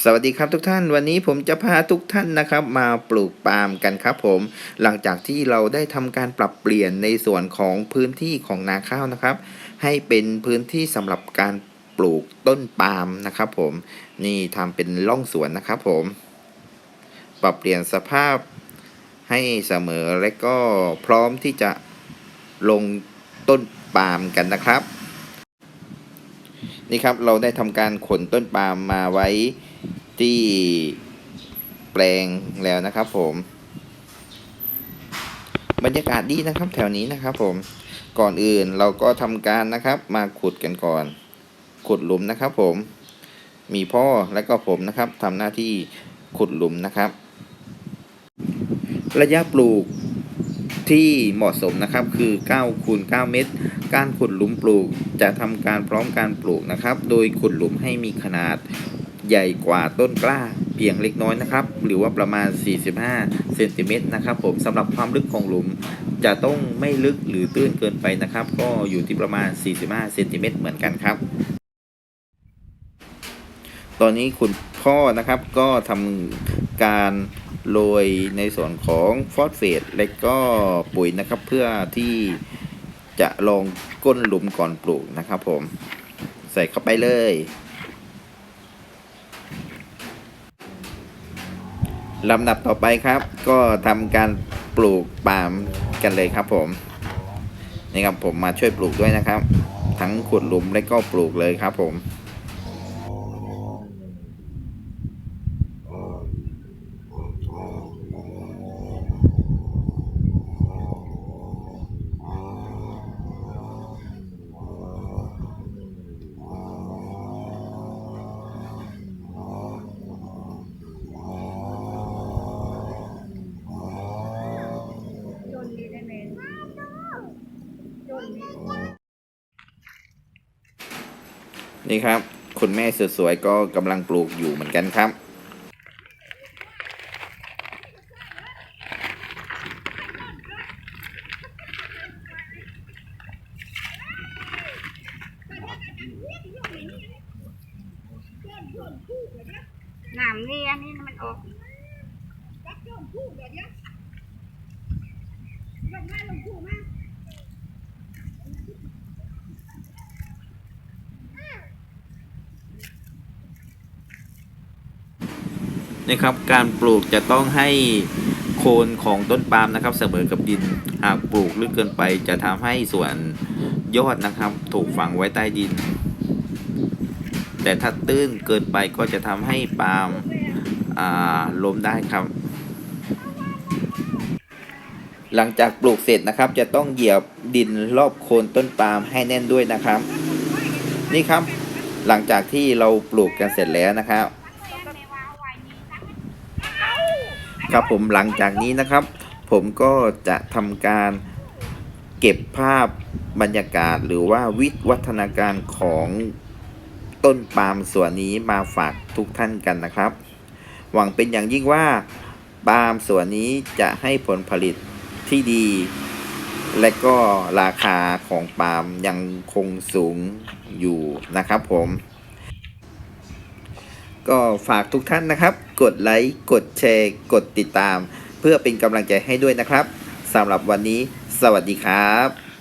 สวัสดีครับทุกท่านวันนี้ผมจะพาทุกท่านนะครับมาปลูกปาล์มกันครับผม หลังจากที่เราได้ทำการปรับเปลี่ยนในส่วนของพื้นที่ของนาข้าวนะครับ ให้เป็นพื้นที่สำหรับการปลูกต้นปาล์มนะครับผมนี่ทำเป็นร่องสวนนะครับผม ปรับเปลี่ยนสภาพให้เสมอและก็พร้อมที่จะลงต้นปาล์มกันนะครับ นี่ครับเราได้ทำการขนต้นปาล์มมาไว้ที่แปลงแล้วนะครับผมบรรยากาศดีนะครับแถวนี้นะครับผมก่อนอื่นเราก็ทำการนะครับมาขุดกันก่อน ขุดหลุมนะครับผมมีพ่อและก็ผมนะครับทำหน้าที่ขุดหลุมนะครับ ระยะปลูก ที่เหมาะสมนะครับคือ9คูณ9เมตร การขุดหลุมปลูกจะทำการพร้อมการปลูกนะครับ โดยขุดหลุมให้มีขนาดใหญ่กว่าต้นกล้าเพียงเล็กน้อยนะครับ หรือว่าประมาณ 45 เซนติเมตรนะครับผมสำหรับความลึกของหลุมจะต้องไม่ลึกหรือตื้นเกินไปนะครับ ก็อยู่ที่ประมาณ 45 เซนติเมตรเหมือนกันครับ ตอนนี้คุณพ่อนะครับก็ทำการ โรยในส่วนของฟอสเฟตและก็ปุ๋ยนะครับ เพื่อที่จะลงก้นหลุมก่อนปลูกนะครับผม ใส่เข้าไปเลย ลำดับต่อไปครับ ก็ทำการปลูกปาล์มกันเลยครับผมนี่ครับผมมาช่วยปลูกด้วยนะครับ ทั้งขุดหลุมและก็ปลูกเลยครับผม นี่ครับ คุณแม่สวยๆก็กำลังปลูกอยู่เหมือนกันครับหนามนี่อันนี้มันออก นี่ครับ การปลูกจะต้องให้โคนของต้นปาล์มนะครับ เสมอกับดิน หากปลูกลึกเกินไปจะทำให้ส่วนยอดนะครับ ถูกฝังไว้ใต้ดิน แต่ถ้าตื้นเกินไปก็จะทำให้ปาล์มล้มได้ครับ หลังจากปลูกเสร็จนะครับ จะต้องเหยียบดินรอบโคนต้นปาล์มให้แน่นด้วยนะครับ นี่ครับ หลังจากที่เราปลูกกันเสร็จแล้วนะครับ ครับผมหลังจากนี้นะครับ ผมก็จะทำการเก็บภาพบรรยากาศหรือว่าวิวัฒนาการของต้นปาล์มส่วนนี้มาฝากทุกท่านกันนะครับ หวังเป็นอย่างยิ่งว่าปาล์มส่วนนี้จะให้ผลผลิตที่ดี และก็ราคาของปาล์มยังคงสูงอยู่นะครับผม ก็ฝากทุกท่านนะครับ กดไลค์กดแชร์ กดติดตาม เพื่อเป็นกำลังใจให้ด้วยนะครับสำหรับวันนี้ สวัสดีครับ